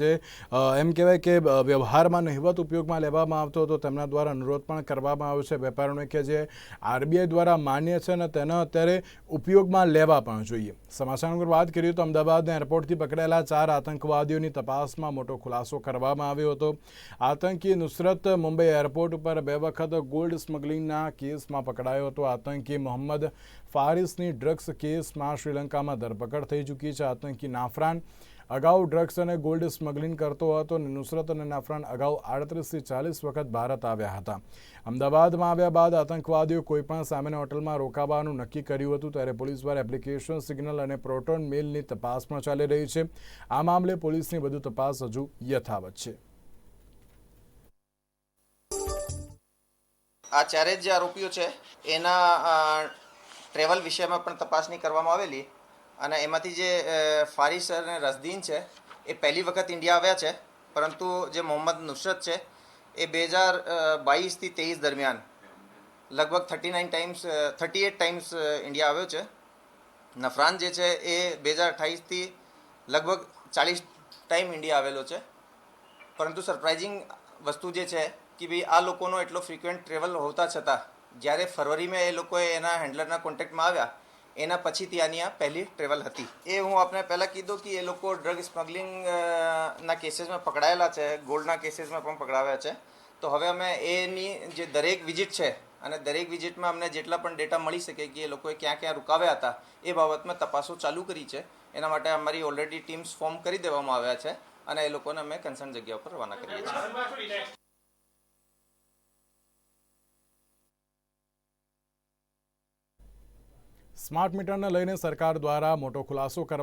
જે એમ કહેવાય કે વ્યવહારમાં નહિવત ઉપયોગમાં લેવામાં આવતો હતો. તેમના દ્વારા અનુરોધ પણ કરવામાં આવ્યો છે. વેપારીઓને કે જે આરબીઆઈ દ્વારા માન્ય છે અને તેનો અત્યારે ઉપયોગમાં લેવા પણ જોઈએ. સમાચાર વાત કરીએ તો અમદાવાદના એરપોર્ટથી પકડાયેલા ચાર આતંકવાદીઓની તપાસમાં મોટો ખુલાસો કરવામાં આવ્યો હતો. આતંકી નુસરત મુંબઈ એરપોર્ટ ઉપર બે વખત ગોલ્ડ સ્મગલિંગના કેસમાં પકડાયો હતો. આતંકી મોહમ્મદ ફારિસની ડ્રગ્સ કેસમાં શ્રીલંકામાં ધરપકડ થઈ ચૂકી છે. આતંકી નાફરાન અગાઉ ડ્રગ્સ અને ગોલ્ડ સ્મગલિંગ કરતો હતો અને નુસરત અને નાફરાન અગાઉ આડત્રીસથી ચાલીસ વખત ભારત આવ્યા હતા. અમદાવાદમાં આવ્યા બાદ આતંકવાદીઓ કોઈપણ સામેના હોટલમાં રોકાવાનું નક્કી કર્યું હતું ત્યારે પોલીસ દ્વારા એપ્લિકેશન સિગ્નલ અને પ્રોટોન મેલની તપાસ પણ ચાલી રહી છે. આ મામલે પોલીસની વધુ તપાસ હજુ યથાવત છે. આ ચારે જે આરોપીઓ છે, એના ટ્રેવલ વિષયમાં પણ તપાસણી કરવામાં આવેલી. અને એમાંથી જે ફારિસ અને રસદીન છે, એ પહેલી વખત ઇન્ડિયા આવ્યા છે, પરંતુ જે મોહમ્મદ નુસરત છે, એ બે હજાર બાવીસથી તેવીસ દરમિયાન લગભગ thirty nine times thirty eight times India આવ્યો છે. નફરાન જે છે, એ બે હજાર અઠ્ઠાવીસથી લગભગ ચાલીસ ટાઈમ ઇન્ડિયા આવેલો છે. પરંતુ સરપ્રાઇઝિંગ વસ્તુ જે છે કે ભાઈ, આ લોકોનો એટલો ફ્રિક્વન્ટ ટ્રેવલ હોતા છતાં, જ્યારે ફરવરીમાં એ લોકોએ એના હેન્ડલરના કોન્ટેક્ટમાં આવ્યા એના પછીથી આની આ પહેલી ટ્રેવલ હતી. એ હું આપને પહેલાં કીધું કે એ લોકો ડ્રગ સ્મગલિંગના કેસીસમાં પકડાયેલા છે, ગોલ્ડના કેસીસમાં પણ પકડાવ્યા છે. તો હવે અમે એની જે દરેક વિઝિટ છે અને દરેક વિઝિટમાં અમને જેટલા પણ ડેટા મળી શકે કે એ લોકોએ ક્યાં ક્યાં રોકાવ્યા હતા, એ બાબતમાં તપાસો ચાલુ કરી છે. એના માટે અમારી ઓલરેડી ટીમ્સ ફોર્મ કરી દેવામાં આવ્યા છે અને એ લોકોને અમે કન્સર્ન જગ્યા ઉપર રવાના કરીએ છીએ. સ્માર્ટ મીટરને લઈને સરકાર દ્વારા મોટો ખુલાસો કરવામાં